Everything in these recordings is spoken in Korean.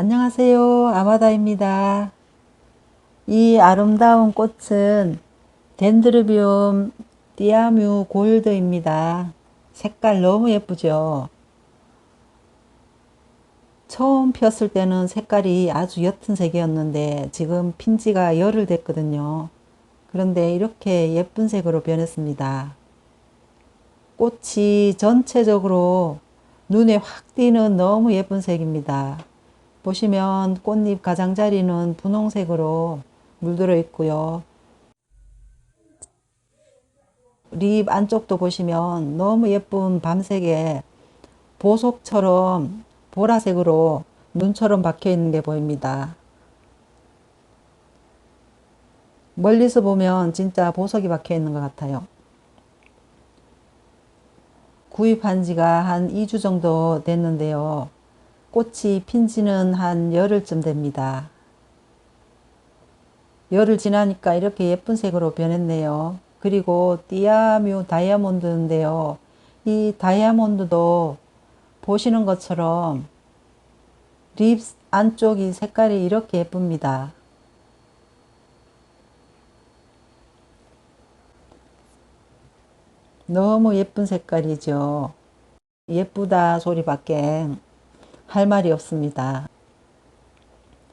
안녕하세요. 아마다입니다. 이 아름다운 꽃은 덴드르비움 띠아뮤 골드입니다. 색깔 너무 예쁘죠? 처음 폈을 때는 색깔이 아주 옅은 색이었는데 지금 핀 지가 열흘 됐거든요. 그런데 이렇게 예쁜 색으로 변했습니다. 꽃이 전체적으로 눈에 확 띄는 너무 예쁜 색입니다. 보시면 꽃잎 가장자리는 분홍색으로 물들어 있고요. 립 안쪽도 보시면 너무 예쁜 밤색에 보석처럼 보라색으로 눈처럼 박혀 있는 게 보입니다. 멀리서 보면 진짜 보석이 박혀 있는 것 같아요. 구입한 지가 한 2주 정도 됐는데요. 꽃이 핀 지는 한 열흘쯤 됩니다. 열흘 지나니까 이렇게 예쁜 색으로 변했네요. 그리고 띠아뮤 다이아몬드인데요. 이 다이아몬드도 보시는 것처럼 립 안쪽이 색깔이 이렇게 예쁩니다. 너무 예쁜 색깔이죠. 예쁘다 소리밖에 할 말이 없습니다.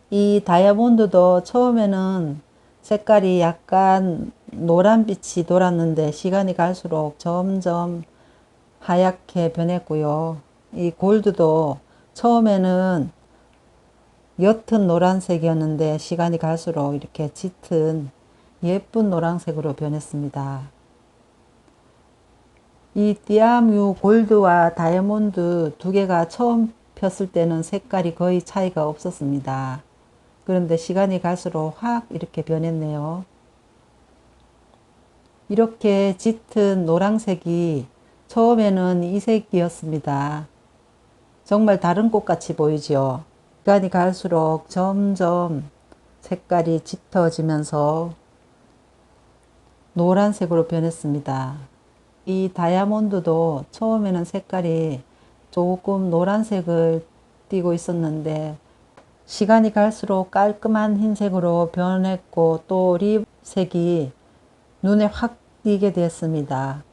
이 다이아몬드도 처음에는 색깔이 약간 노란빛이 돌았는데 시간이 갈수록 점점 하얗게 변했고요. 이 골드도 처음에는 옅은 노란색이었는데 시간이 갈수록 이렇게 짙은 예쁜 노란색으로 변했습니다. 이 띠아뮤 골드와 다이아몬드 두 개가 처음 폈을 때는 색깔이 거의 차이가 없었습니다. 그런데 시간이 갈수록 확 이렇게 변했네요. 이렇게 짙은 노란색이 처음에는 이 색이었습니다. 정말 다른 꽃같이 보이죠. 시간이 갈수록 점점 색깔이 짙어지면서 노란색으로 변했습니다. 이 다이아몬드도 처음에는 색깔이 조금 노란색을 띠고 있었는데 시간이 갈수록 깔끔한 흰색으로 변했고 또 립색이 눈에 확 띄게 되었습니다.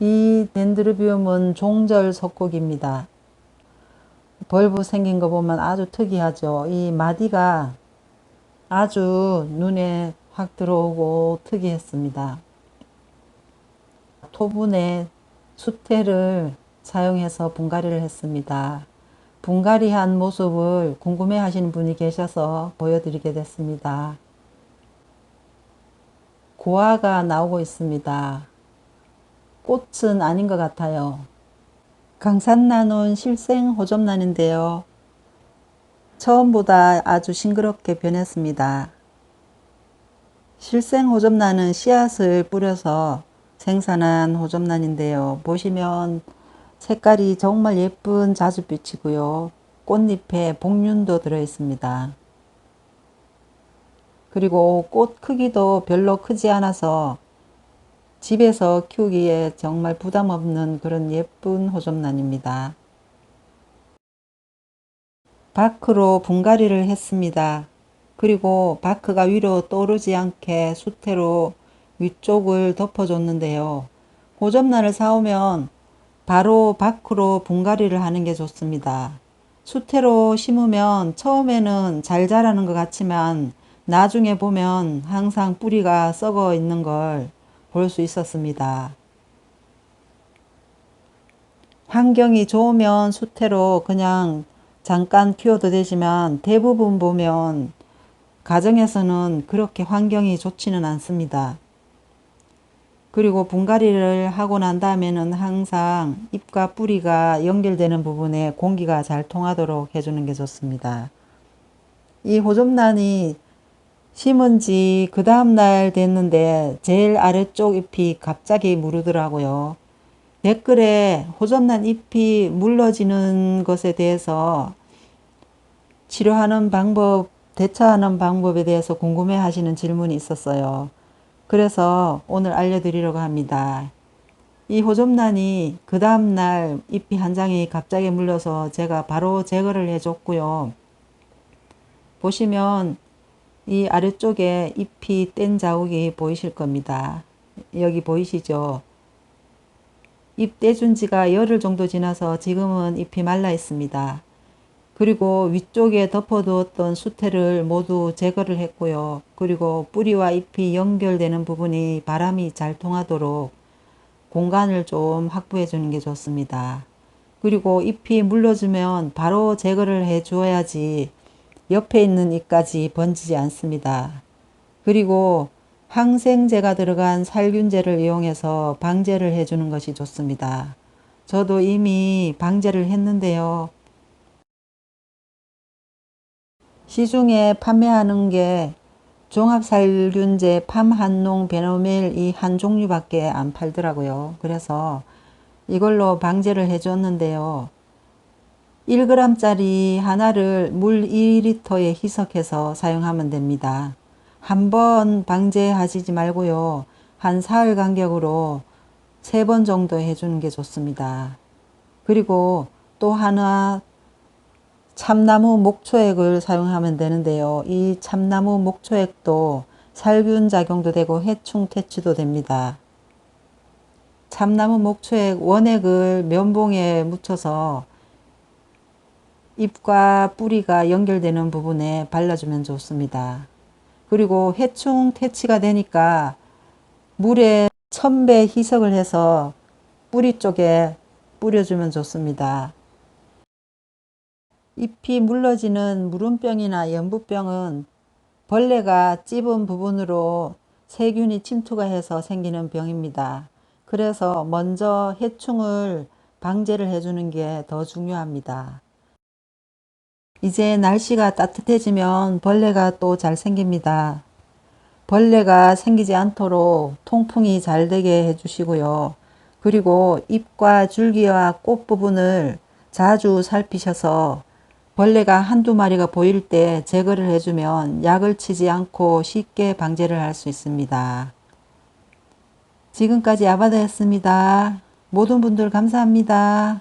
이 덴드르비움은 종절 석곡입니다. 벌브 생긴 거 보면 아주 특이하죠. 이 마디가 아주 눈에 확 들어오고 특이했습니다. 토분에 수태를 사용해서 분갈이를 했습니다. 분갈이한 모습을 궁금해 하시는 분이 계셔서 보여드리게 됐습니다. 고화가 나오고 있습니다. 꽃은 아닌 것 같아요. 강산나는 실생 호접란인데요. 처음보다 아주 싱그럽게 변했습니다. 실생 호접란은 씨앗을 뿌려서 생산한 호접란인데요. 보시면 색깔이 정말 예쁜 자줏빛이고요. 꽃잎에 복륜도 들어 있습니다. 그리고 꽃 크기도 별로 크지 않아서 집에서 키우기에 정말 부담 없는 그런 예쁜 호접란입니다. 바크로 분갈이를 했습니다. 그리고 바크가 위로 떠오르지 않게 수태로 위쪽을 덮어줬는데요. 호접란을 사오면 바로 밖으로 분갈이를 하는 게 좋습니다. 수태로 심으면 처음에는 잘 자라는 것 같지만 나중에 보면 항상 뿌리가 썩어 있는 걸 볼 수 있었습니다. 환경이 좋으면 수태로 그냥 잠깐 키워도 되지만 대부분 보면 가정에서는 그렇게 환경이 좋지는 않습니다. 그리고 분갈이를 하고 난 다음에는 항상 잎과 뿌리가 연결되는 부분에 공기가 잘 통하도록 해주는 게 좋습니다. 이 호접란이 심은 지 그 다음날 됐는데 제일 아래쪽 잎이 갑자기 무르더라고요. 댓글에 호접란 잎이 물러지는 것에 대해서 치료하는 방법, 대처하는 방법에 대해서 궁금해 하시는 질문이 있었어요. 그래서 오늘 알려드리려고 합니다. 이 호접란이 그 다음날 잎이 한 장이 갑자기 물려서 제가 바로 제거를 해줬고요. 보시면 이 아래쪽에 잎이 뗀 자국이 보이실 겁니다. 여기 보이시죠? 잎 떼준 지가 열흘 정도 지나서 지금은 잎이 말라 있습니다. 그리고 위쪽에 덮어두었던 수태를 모두 제거를 했고요. 그리고 뿌리와 잎이 연결되는 부분이 바람이 잘 통하도록 공간을 좀 확보해 주는 게 좋습니다. 그리고 잎이 물러주면 바로 제거를 해 주어야지 옆에 있는 잎까지 번지지 않습니다. 그리고 항생제가 들어간 살균제를 이용해서 방제를 해주는 것이 좋습니다. 저도 이미 방제를 했는데요. 시중에 판매하는 게 종합살균제 팜한농 베노밀 이 한 종류밖에 안 팔더라고요. 그래서 이걸로 방제를 해줬는데요. 1g짜리 하나를 물 2리터에 희석해서 사용하면 됩니다. 한 번 방제하시지 말고요. 한 사흘 간격으로 세 번 정도 해주는 게 좋습니다. 그리고 또 하나 참나무 목초액을 사용하면 되는데요. 이 참나무 목초액도 살균 작용도 되고 해충 퇴치도 됩니다. 참나무 목초액 원액을 면봉에 묻혀서 잎과 뿌리가 연결되는 부분에 발라주면 좋습니다. 그리고 해충 퇴치가 되니까 물에 천배 희석을 해서 뿌리 쪽에 뿌려주면 좋습니다. 잎이 물러지는 무름병이나 연부병은 벌레가 찝은 부분으로 세균이 침투가 해서 생기는 병입니다. 그래서 먼저 해충을 방제를 해주는 게 더 중요합니다. 이제 날씨가 따뜻해지면 벌레가 또 잘 생깁니다. 벌레가 생기지 않도록 통풍이 잘 되게 해주시고요. 그리고 잎과 줄기와 꽃 부분을 자주 살피셔서 벌레가 한두 마리가 보일 때 제거를 해주면 약을 치지 않고 쉽게 방제를 할 수 있습니다. 지금까지 아바다였습니다. 모든 분들 감사합니다.